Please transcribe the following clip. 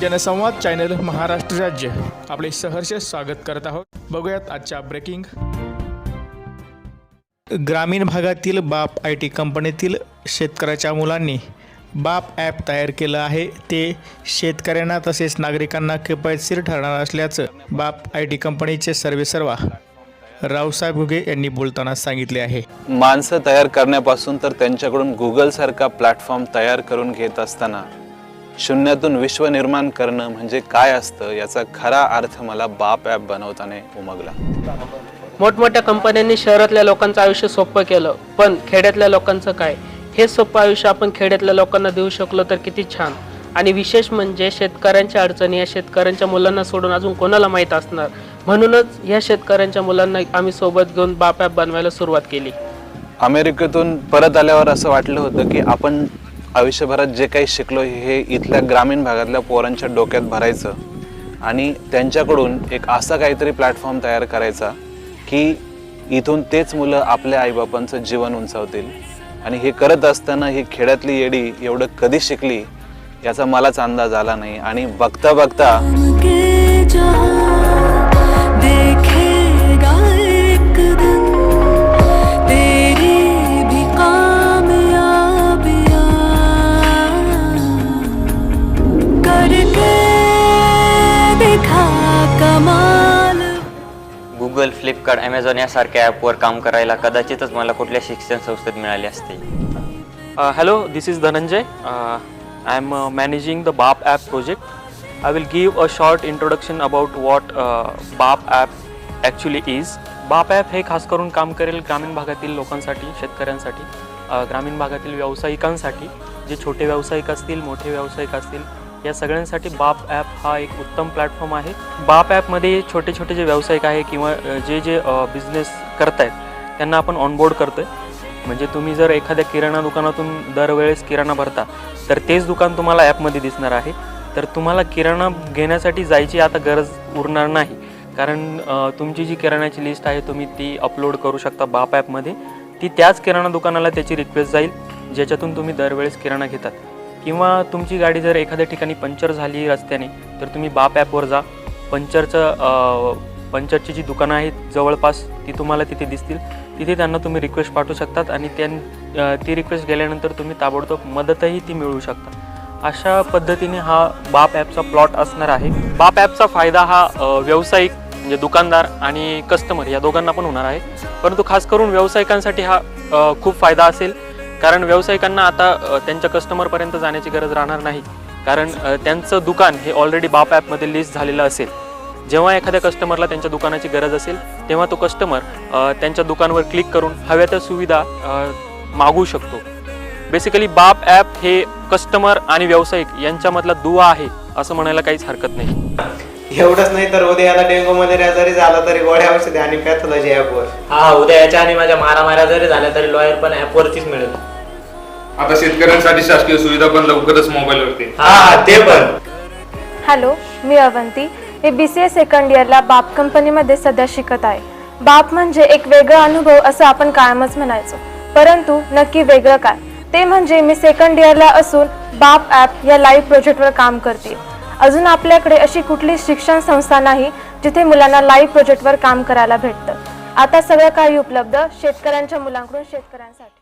जनसंवाद चॅनल महाराष्ट्र राज्य. आपले सहर्ष स्वागत करत आहोत. बघूयात आजच्या ब्रेकिंग. ग्रामीण भागातील बाप आय टी कंपनीतील शेतकऱ्याच्या मुलांनी बाप ॲप तयार केलं आहे. ते शेतकऱ्यांना तसेच नागरिकांना किफायतशीर ठरणार असल्याचं बाप आय टी कंपनीचे सर्वेसर्वा रावसाहेब घुगे यांनी बोलताना सांगितले आहे. माणसं तयार करण्यापासून तर त्यांच्याकडून गुगलसारखा प्लॅटफॉर्म तयार करून घेत असताना शून्यातून विश्व निर्माण करणं म्हणजे काय असतं? याचा खरा अर्थ मला बाप ॲप बनवताना उमगला. मोठमोठ्या कंपन्यांनी शहरातल्या लोकांचं आयुष्य सोपं केलं. पण खेड्यातल्या लोकांचं काय? हे सोपं आयुष्य आपण खेड्यातल्या लोकांना देऊ शकलो तर किती छान. आणि विशेष म्हणजे शेतकऱ्यांच्या अडचणी या शेतकऱ्यांच्या मुलांना सोडून अजून कोणाला माहीत असणार? म्हणूनच या शेतकऱ्यांच्या मुलांना आम्ही सोबत घेऊन बाप ॲप बनवायला सुरुवात केली. अमेरिकेतून परत आल्यावर असं वाटलं होतं की आपण आयुष्यभरात जे काही शिकलो हे इथल्या ग्रामीण भागातल्या पोरांच्या डोक्यात भरायचं. आणि त्यांच्याकडून एक असा काहीतरी प्लॅटफॉर्म तयार करायचा की इथून तेच मुलं आपल्या आईबापांचं जीवन उंचावतील. आणि हे करत असताना ही खेड्यातली येडी एवढं कधी शिकली याचा मलाच अंदाज आला नाही. आणि बघता बघता गुगल फ्लिपकार्ट ॲमेझॉन यासारख्या ॲपवर काम करायला कदाचितच मला कुठल्या शिक्षण संस्थेत मिळाली असते. Hello this is Dhananjay I am managing the Baap app project I will give a short introduction about what Baap app actually is Baap app हे खास करून काम करेल ग्रामीण भागातील लोकांसाठी शेतकऱ्यांसाठी uh, ग्रामीण भागातील व्यावसायिकांसाठी जे छोटे व्यावसायिक असतील मोठे व्यावसायिक असतील या सगळ्यांसाठी बाप ॲप हा एक उत्तम प्लॅटफॉर्म आहे. बाप ॲपमध्ये छोटे छोटे जे व्यावसायिक आहे किंवा जे जे बिझनेस करतायत त्यांना आपण ऑनबोर्ड करतोय. म्हणजे तुम्ही जर एखाद्या किराणा दुकानातून दरवेळेस किराणा भरता तर तेच दुकान तुम्हाला ॲपमध्ये दिसणार आहे. तर तुम्हाला किराणा घेण्यासाठी जायची आता गरज उरणार नाही. कारण तुमची जी किराण्याची लिस्ट आहे तुम्ही ती अपलोड करू शकता बाप ॲपमध्ये ती त्याच किराणा दुकानाला त्याची रिक्वेस्ट जाईल ज्याच्यातून तुम्ही दरवेळेस किराणा घेतात. किंवा तुमची गाडी जर एखाद्या ठिकाणी पंक्चर झाली रस्त्याने तर तुम्ही बाप ॲपवर जा. पंक्चरचं पंक्चरची जी दुकानं आहेत जवळपास ती तुम्हाला तिथे दिसतील. तिथे त्यांना तुम्ही रिक्वेस्ट पाठवू शकतात आणि त्यां ती रिक्वेस्ट गेल्यानंतर तुम्ही ताबडतोब मदतही ती मिळवू शकता. अशा पद्धतीने हा बाप ॲपचा प्लॉट असणार आहे. बाप ॲपचा फायदा हा व्यावसायिक म्हणजे दुकानदार आणि कस्टमर या दोघांना पण होणार आहे. परंतु खास करून व्यावसायिकांसाठी हा खूप फायदा असेल. कारण व्यावसायिकांना आता त्यांच्या कस्टमरपर्यंत जाण्याची गरज राहणार नाही. कारण त्यांचं दुकान हे ऑलरेडी बाप ॲपमध्ये लिस्ट झालेलं असेल. जेव्हा एखाद्या कस्टमरला त्यांच्या दुकानाची गरज असेल तेव्हा तो कस्टमर त्यांच्या दुकानवर क्लिक करून हव्या त्या सुविधा मागू शकतो. बेसिकली बाप ॲप हे कस्टमर आणि व्यावसायिक यांच्यामधला दुवा आहे असं म्हणायला काहीच हरकत नाही. एवढंच नाही तर उद्या याला डेंगू मलेरिया जरी झाला तरी गोळ्या औषधे आणि पॅथॉलॉजी ॲपवर हा उद्या याच्या आणि माझ्या मारामाऱ्या जरी झाल्या तरी लॉयर पण ऍपवरतीच मिळेल. आता शेतकऱ्यांसाठी शासकीय सुविधा पण लवकरच मोबाईलवरती. हा ते पण. हॅलो मी अवंती. मी बी सी ए सेकंड इयरला बाप कंपनीमध्ये सध्या शिकत आहे. बाप म्हणजे एक वेगळा अनुभव असं आपण कायमच म्हणायचो. परंतु नक्की वेगळं काय? ते म्हणजे मी सेकंड इयरला असून बाप ॲप या लाईव्ह प्रोजेक्टवर काम करते. अजून आपल्याकडे अशी कुठली शिक्षण संस्था नाही जिथे मुलांना लाईव्ह प्रोजेक्टवर काम करायला भेटतं. आता सगळं काही उपलब्ध. शेतकऱ्यांच्या मुलांकडून शेतकऱ्यांसाठी.